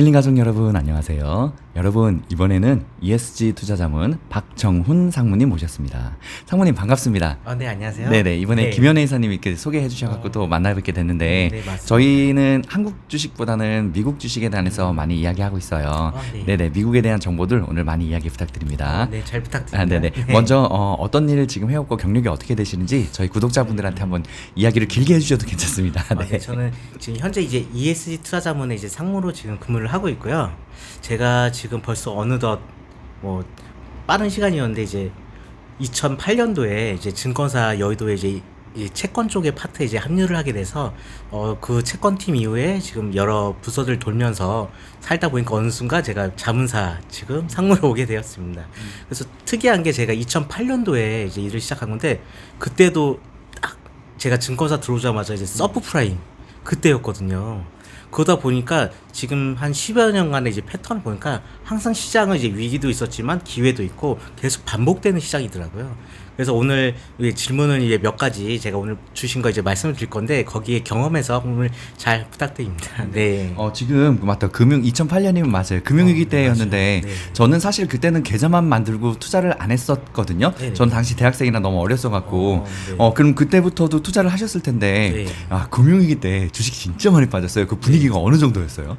힐링 가족 여러분 안녕하세요. 여러분 이번에는 ESG 투자 자문 박정훈 상무님 모셨습니다. 상무님 반갑습니다. 아, 네, 안녕하세요. 네네 이번에 네. 김현애 이사님 이렇게 소개해 주셔갖고 어. 또 만나뵙게 됐는데 네, 맞습니다. 저희는 한국 주식보다는 미국 주식에 대해서 많이 이야기하고 있어요. 아, 네. 네네 미국에 대한 정보들 오늘 많이 이야기 부탁드립니다. 아, 네, 잘 부탁드립니다. 아, 네네. 먼저 어, 어떤 일을 지금 해왔고 경력이 어떻게 되시는지 저희 구독자분들한테 한번 이야기를 길게 해주셔도 괜찮습니다. 아, 네, 저는 지금 현재 이제 ESG 투자 자문에 이제 상무로 지금 근무를 하고 있고요. 제가 지금 벌써 어느덧 뭐 빠른 시간이었는데 이제 2008년도에 이제 증권사 여의도에 이제 이 채권 쪽의 파트에 이제 합류를 하게 돼서 어 그 채권 팀 이후에 지금 여러 부서들 돌면서 살다 보니까 어느 순간 제가 자문사 지금 상무로 오게 되었습니다. 그래서 특이한 게 제가 2008년도에 이제 일을 시작한 건데 그때도 딱 제가 증권사 들어오자마자 이제 서브 프라임 그때였거든요. 그러다 보니까 지금 한 10여 년간의 이제 패턴을 보니까 항상 시장은 이제 위기도 있었지만 기회도 있고 계속 반복되는 시장이더라고요. 그래서 오늘 이 질문을 이제 몇 가지 제가 오늘 주신 거 이제 말씀을 드릴 건데 거기에 경험해서 오늘 잘 부탁드립니다. 네. 어 지금 맞다 금융 2008년이면 맞아요 금융위기 어, 때였는데 맞아요. 네. 저는 사실 그때는 계좌만 만들고 투자를 안 했었거든요. 네네. 전 당시 대학생이라 너무 어렸어 갖고 어, 네. 어 그럼 그때부터도 투자를 하셨을 텐데 네. 아 금융위기 때 주식 진짜 많이 빠졌어요. 그 분위기가 어느 정도였어요?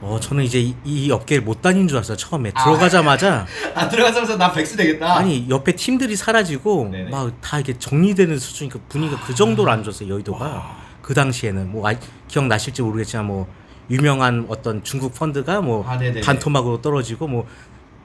어 저는 이제 이, 이 업계를 못 다닌 줄 알았어요. 처음에 들어가자마자 아 들어가자마자 나 백수 되겠다. 아니 옆에 팀들이 사라지고 네네. 막 다 이렇게 정리되는 수준이니까 분위기가 그 정도로 안 좋았어요 여의도가 그 당시에는 뭐 아, 기억 나실지 모르겠지만 뭐 유명한 어떤 중국 펀드가 뭐 아, 네네네. 반토막으로 떨어지고 뭐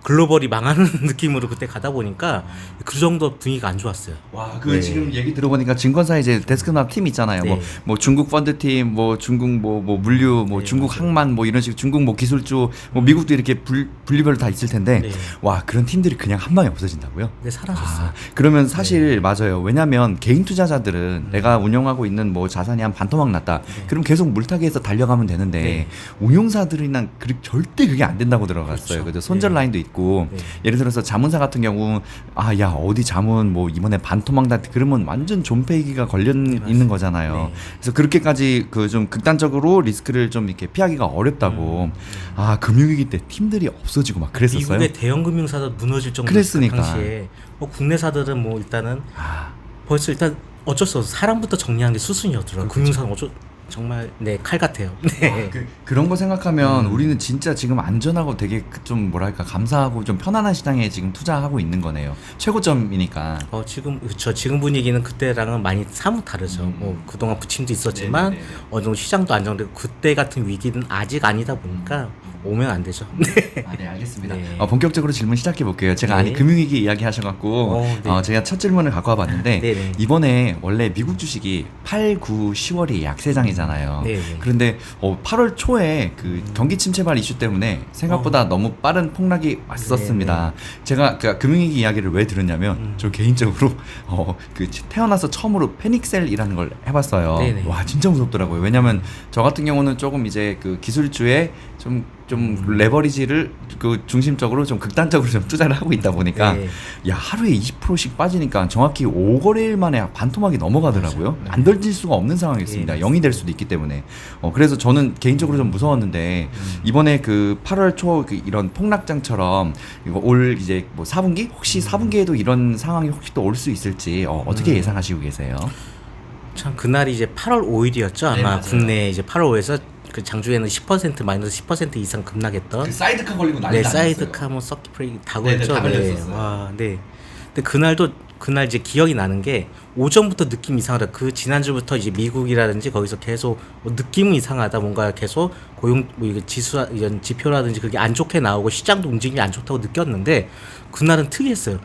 글로벌이 망하는 느낌으로 그때 가다 보니까 그 정도 분위기가 안 좋았어요. 와, 그 네. 지금 얘기 들어보니까 증권사 이제 데스크탑 팀 있잖아요. 뭐, 네. 뭐 중국 펀드 팀, 뭐 중국 뭐, 뭐 물류, 뭐 네, 중국 맞아요. 항만, 뭐 이런 식 중국 뭐 기술주, 뭐 미국도 이렇게 불, 분리별로 다 있을 텐데, 네. 와 그런 팀들이 그냥 한 방에 없어진다고요? 근데 사라졌어요. 아, 그러면 사실 맞아요. 왜냐하면 개인 투자자들은 내가 운영하고 있는 뭐 자산이 한 반토막 났다. 그럼 계속 물타기해서 달려가면 되는데 네. 운용사들이나 그, 절대 그게 안 된다고 들어갔어요. 그렇죠. 그죠? 손절 네. 라인도 있고 네. 예를 들어서 자문사 같은 경우 아 야 어디 자문 뭐 이번에 반토막 났다 그러면 완전 존폐기가 걸려 있는 거잖아요. 네. 그래서 그렇게까지 그 좀 극단적으로 리스크를 좀 이렇게 피하기가 어렵다고. 아 금융위기 때 팀들이 없어지고 막 그랬었어요. 음. 미국의 대형 금융사도 무너질 정도로 그랬으니까. 그 당시에 뭐 국내사들은 뭐 일단은 아, 벌써 일단 어쩔 수 없어 사람부터 정리하는 게 수순이었더라고요. 그렇죠. 금융사는 어쩔 정말 네 칼 같아요. 네. 그, 그런 거 생각하면 음. 우리는 진짜 지금 안전하고 되게 그 좀 뭐랄까 감사하고 좀 편안한 시장에 지금 투자하고 있는 거네요. 최고점이니까. 어 지금 그렇죠. 지금 분위기는 그때랑은 많이 사뭇 다르죠. 음. 뭐 그동안 부침도 있었지만 네네네. 어느 정도 시장도 안정되고 그때 같은 위기는 아직 아니다 보니까 오면 안 되죠. 네. 아, 네, 알겠습니다. 네. 어, 본격적으로 질문 시작해 볼게요. 제가 네. 아니 금융위기 이야기 하셔갖고 어, 네. 어, 제가 첫 질문을 갖고 와봤는데 네 네. 이번에 원래 미국 주식이 8, 9, 10월이 약세장이잖아요. 네 네. 그런데 어, 8월 초에 그 경기 침체발 이슈 때문에 생각보다 너무 빠른 폭락이 왔었습니다. 제가 그 금융위기 이야기를 왜 들었냐면 음. 저 개인적으로 어, 그 태어나서 처음으로 패닉셀이라는 걸 해봤어요. 네 네. 와 진짜 무섭더라고요. 왜냐면 저 같은 경우는 조금 이제 그 기술주에 좀 좀 레버리지를 그 중심적으로 좀 극단적으로 좀 투자를 하고 있다 보니까 네. 야 하루에 20%씩 빠지니까 정확히 5거래일 만에 반토막이 넘어가더라고요. 맞아요. 안 덜질 수가 없는 상황이었습니다. 네, 0이 될 수도 있기 때문에. 어 그래서 저는 개인적으로 좀 무서웠는데 음. 이번에 그 8월 초그 이런 폭락장처럼 이거 올 이제 뭐 4분기 혹시 4분기에도 이런 상황이 혹시 또 올 수 있을지 어, 어떻게 음. 예상하시고 계세요? 참 그날이 이제 8월 5일이었죠. 아마 네. 국내 이제 8월 5일에서 그 장주에는 10% 마이너스 10% 이상 급락했던 사이드카 걸리고 네, 사이드카 뭐 서킷 다 네네, 걸렸죠. 다 네. 걸렸었어요. 와, 네. 근데 그날도 그날 이제 기억이 나는 게 오전부터 느낌 이상하다. 그 지난주부터 이제 미국이라든지 거기서 계속 뭐 느낌은 이상하다. 뭔가 계속 고용 뭐 지수 이런 지표라든지 그게 안 좋게 나오고 시장도 움직임이 안 좋다고 느꼈는데 그날은 특이했어요.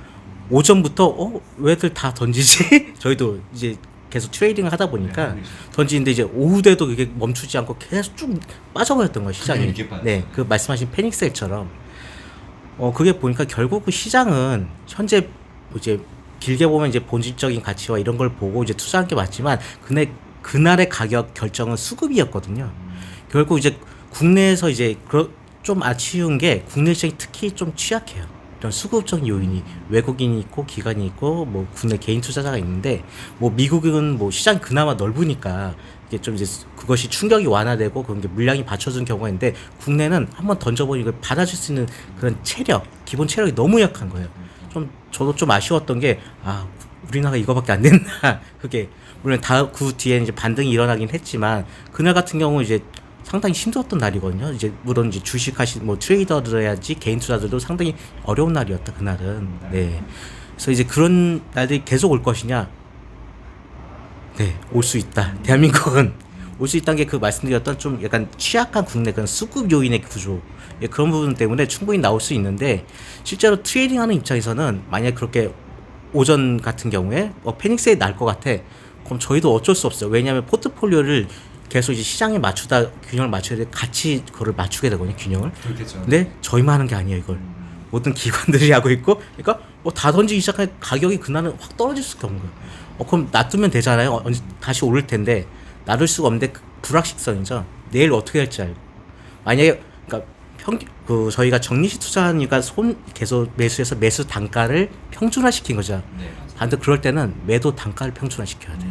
오전부터 어 왜들 다 던지지? 저희도 이제 계속 트레이딩을 하다 보니까 네, 던지는데 이제 오후 돼도 그게 멈추지 않고 계속 쭉 빠져버렸던 거예요 시장이. 이렇게 빠졌어요. 네, 그 말씀하신 패닉셀처럼 어 그게 보니까 결국 그 시장은 현재 이제 길게 보면 이제 본질적인 가치와 이런 걸 보고 이제 투자한 게 맞지만 그날 그날의 가격 결정은 수급이었거든요. 결국 이제 국내에서 이제 좀 아쉬운 게 국내 시장이 특히 좀 취약해요. 이런 수급적인 요인이 외국인이 있고 기관이 있고 뭐 국내 개인 투자자가 있는데 뭐 미국은 뭐 시장 이 그나마 넓으니까 이게 좀 이제 그것이 충격이 완화되고 그런 게 물량이 받쳐준 경우가 있는데 국내는 한번 던져보니 이걸 받아줄 수 있는 그런 체력 기본 체력이 너무 약한 거예요. 좀 저도 좀 아쉬웠던 게 아 우리나라가 이거밖에 안 됐나 그게 물론 다 그 뒤에 이제 반등이 일어나긴 했지만 그날 같은 경우 이제 상당히 힘들었던 날이거든요. 이제 물론 이제 주식하신 뭐 트레이더들야지 개인 투자들도 상당히 어려운 날이었다 그날은. 네. 그래서 이제 그런 날들이 계속 올 것이냐? 네, 올 수 있다. 대한민국은 올 수 있다는 게 그 말씀드렸던 좀 약간 취약한 국내 그런 수급 요인의 구조 예, 그런 부분 때문에 충분히 나올 수 있는데 실제로 트레이딩하는 입장에서는 만약 그렇게 오전 같은 경우에 어, 패닉세이 날 것 같아. 그럼 저희도 어쩔 수 없어요. 왜냐하면 포트폴리오를 계속 이제 시장에 맞추다 균형을 맞춰야 돼 같이 그걸 맞추게 되거든요 균형을. 그렇겠죠. 근데 저희만 하는 게 아니에요 이걸. 모든 기관들이 하고 있고, 그러니까 뭐 다 던지기 시작하면 가격이 그날은 확 떨어질 수가 없는 거예요. 어 그럼 놔두면 되잖아요. 어, 언제 다시 오를 텐데 놔둘 수가 없는데 그 불확실성이죠. 내일 어떻게 될지 알고. 만약에 그러니까 평균 그 저희가 정리식 투자하니까 손 계속 매수해서 매수 단가를 평준화 시킨 거죠. 네. 반대 그럴 때는 매도 단가를 평준화 시켜야 돼요.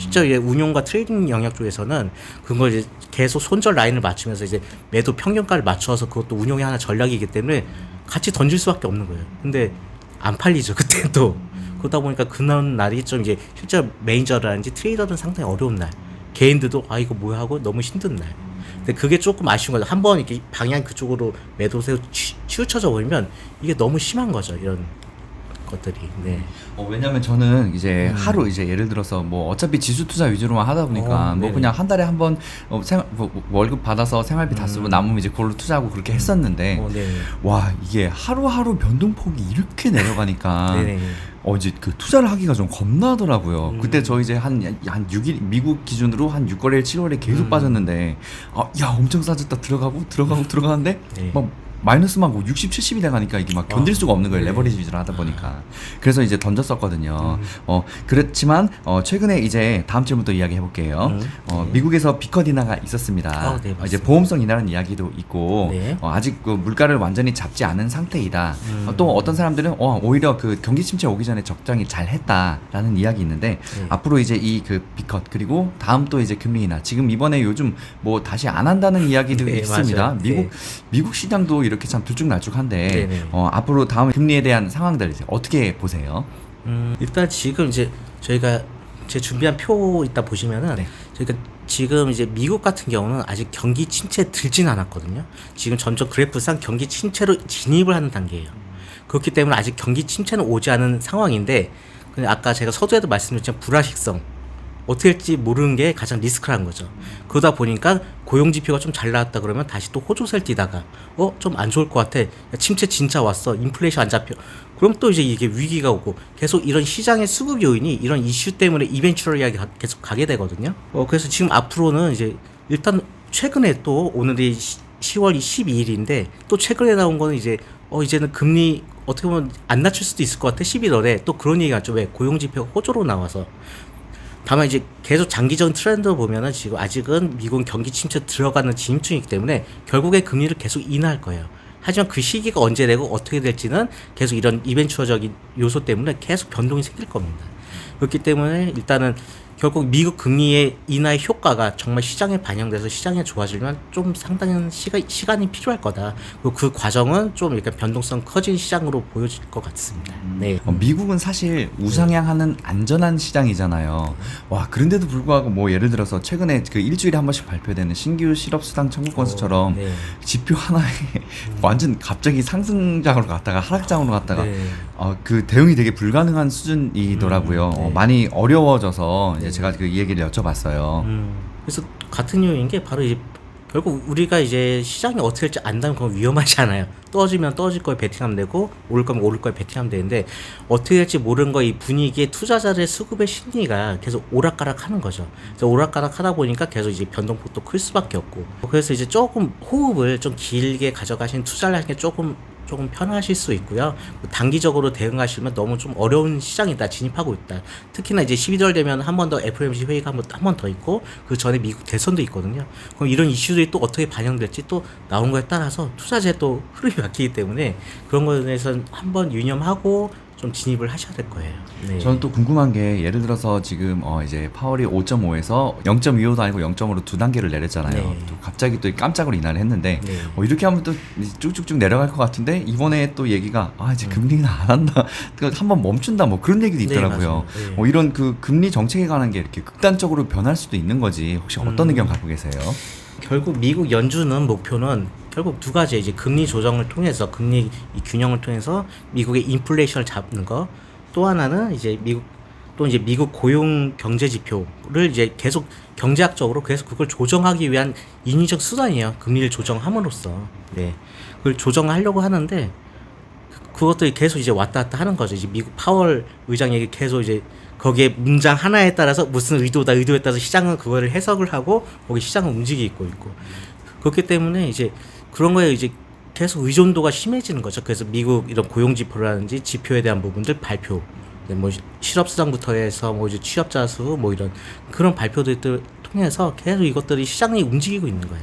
음. 실제 이제 운용과 트레이딩 영역 쪽에서는 그걸 이제 계속 손절 라인을 맞추면서 이제 매도 평균가를 맞춰서 그것도 운용의 하나 전략이기 때문에 같이 던질 수밖에 없는 거예요. 근데 안 팔리죠 그때 또 그러다 보니까 그런 날이 좀 이제 실제 매니저라든지 트레이더는 상당히 어려운 날. 개인들도 아 이거 뭐야 하고 너무 힘든 날. 근데 그게 조금 아쉬운 거죠. 한 번 이렇게 방향 그쪽으로 매도세로 치, 치우쳐져 버리면 이게 너무 심한 거죠. 이런 것들이. 네. 어, 왜냐면 저는 이제 하루 이제 예를 들어서 뭐 어차피 지수 투자 위주로만 하다 보니까 어, 뭐 네네. 그냥 한 달에 한번 어, 생 뭐, 뭐 월급 받아서 생활비 다 쓰고 남으면 이제 그걸로 투자하고 그렇게 했었는데 어, 네. 와 이게 하루하루 변동폭이 이렇게 내려가니까 네네. 어 이제 그 투자를 하기가 좀 겁나더라고요. 음. 그때 저 이제 한한 6일 미국 기준으로 한 6월에 7월에 계속 빠졌는데 아, 야 엄청 싸졌다 들어가고 들어가고 들어가는데 네. 막 마이너스 막 60, 70이 돼가니까 이게 막 견딜 아, 수가 없는 거예요. 네. 레버리지 위주로 하다 보니까. 그래서 이제 던졌었거든요. 음. 어 그렇지만 어 최근에 이제 다음 질문도 이야기 해볼게요. 음. 어 네. 미국에서 비컷 인하가 있었습니다. 아, 네, 어, 이제 맞습니다. 보험성 인하라는 이야기도 있고 네. 어, 아직 그 물가를 완전히 잡지 않은 상태이다. 음. 어, 또 어떤 사람들은 어, 오히려 그 경기 침체 오기 전에 적당히 잘 했다라는 이야기 있는데 네. 앞으로 이제 이 그 비컷 그리고 다음 또 이제 금리 인하 지금 이번에 요즘 뭐 다시 안 한다는 이야기도 네, 있습니다. 맞아요. 미국 네. 미국 시장도 이렇게 참 들쭉날쭉한데 네, 네. 어, 앞으로 다음 금리에 대한 상황들 이제 어떻게 보세요? 음, 일단 지금 이제 저희가 제 준비한 표 이따 보시면은 네. 저희가 지금 이제 미국 같은 경우는 아직 경기 침체 들진 않았거든요. 지금 점점 그래프상 경기 침체로 진입을 하는 단계예요. 그렇기 때문에 아직 경기 침체는 오지 않은 상황인데 근데 아까 제가 서두에도 말씀드렸지만 불확실성 어떻게 될지 모르는 게 가장 리스크라는 거죠. 그러다 보니까 고용 지표가 좀 잘 나왔다 그러면 다시 또 호조세를 띠다가 어 좀 안 좋을 것 같아. 야, 침체 진짜 왔어. 인플레이션 안 잡혀. 그럼 또 이제 이게 위기가 오고 계속 이런 시장의 수급 요인이 이런 이슈 때문에 이벤츄럴하게 가- 계속 가게 되거든요. 어 그래서 지금 앞으로는 이제 일단 최근에 또 오늘이 시, 10월 12일인데 또 최근에 나온 거는 이제 어 이제는 금리 어떻게 보면 안 낮출 수도 있을 것 같아 11월에 또 그런 얘기가 죠왜 고용 지표가 호조로 나와서 다만 이제 계속 장기적인 트렌드 보면은 지금 아직은 미국 경기 침체 들어가는 진입중이기 때문에 결국에 금리를 계속 인하할 거예요. 하지만 그 시기가 언제 되고 어떻게 될지는 계속 이런 이벤처적인 요소 때문에 계속 변동이 생길 겁니다. 그렇기 때문에 일단은 결국 미국 금리의 인하의 효과가 정말 시장에 반영돼서 시장에 좋아지려면 좀 상당한 시간, 시간이 필요할 거다. 그리고 그 과정은 좀 이렇게 변동성 커진 시장으로 보여질 것 같습니다. 네. 어, 미국은 사실 우상향하는 안전한 시장이잖아요. 와 그런데도 불구하고 뭐 예를 들어서 최근에 그 일주일에 한 번씩 발표되는 신규 실업 수당 청구 건수처럼 네. 지표 하나에 완전 갑자기 상승장으로 갔다가 하락장으로 갔다가 네. 어, 그 대응이 되게 불가능한 수준이더라고요. 음, 네. 어, 많이 어려워져서 이제 네. 제가 그이 얘기를 여쭤봤어요. 음, 그래서 같은 요인인 게 바로 이제 결국 우리가 이제 시장이 어떻게 될지 안다면 그건 위험하지 않아요. 떨어지면 떨어질 거에 베팅하면 되고 오를 거면 오를 거에 베팅하면 되는데 어떻게 될지 모르는 거 이 분위기에 투자자들의 수급의 심리가 계속 오락가락 하는 거죠. 그래서 오락가락 하다 보니까 계속 이제 변동폭도 클 수밖에 없고 그래서 이제 조금 호흡을 좀 길게 가져가신 투자를 하는 게 조금 조금 편하실 수 있고요. 뭐 단기적으로 대응하시면 너무 좀 어려운 시장이다 진입하고 있다. 특히나 이제 12월 되면 한 번 더 FOMC 회의가 한 번 더 있고 그 전에 미국 대선도 있거든요. 그럼 이런 이슈들이 또 어떻게 반영될지 또 나온 거에 따라서 투자재 또 흐름이 바뀌기 때문에 그런 거에 대해서는 한번 유념하고 좀 진입을 하셔야 될 거예요. 네. 저는 또 궁금한 게 예를 들어서 지금 어 이제 파월이 5.5에서 0.25도 아니고 0.5로 두 단계를 내렸잖아요. 네. 또 갑자기 또 깜짝으로 인하를 했는데 네. 어, 이렇게 하면 또 쭉쭉쭉 내려갈 것 같은데 이번에 또 얘기가 아 이제 금리는 안 한다, 그 한번 멈춘다 뭐 그런 얘기도 네, 있더라고요. 네. 어, 이런 그 금리 정책에 관한 게 이렇게 극단적으로 변할 수도 있는 거지 혹시 어떤 음. 의견 갖고 계세요? 결국 미국 연준은 목표는 결국 두 가지 이제 금리 조정을 통해서 금리 이 균형을 통해서 미국의 인플레이션을 잡는 거 또 하나는 이제 미국 또 이제 미국 고용 경제 지표를 이제 계속 경제학적으로 계속 그걸 조정하기 위한 인위적 수단이에요. 금리를 조정함으로써. 네. 그걸 조정하려고 하는데 그- 그것들이 계속 이제 왔다 갔다 하는 거죠. 이제 미국 파월 의장 얘기 계속 이제 거기에 문장 하나에 따라서 무슨 의도다 의도에 따라서 시장은 그거를 해석을 하고 거기 시장은 움직이고 있고. 그렇기 때문에 이제 그런 거에 이제 계속 의존도가 심해지는 거죠. 그래서 미국 이런 고용 지표라든지 지표에 대한 부분들 발표, 네, 뭐 실업 수당부터 해서 뭐 이제 취업자 수 뭐 이런 그런 발표들 통해서 계속 이것들이 시장이 움직이고 있는 거예요.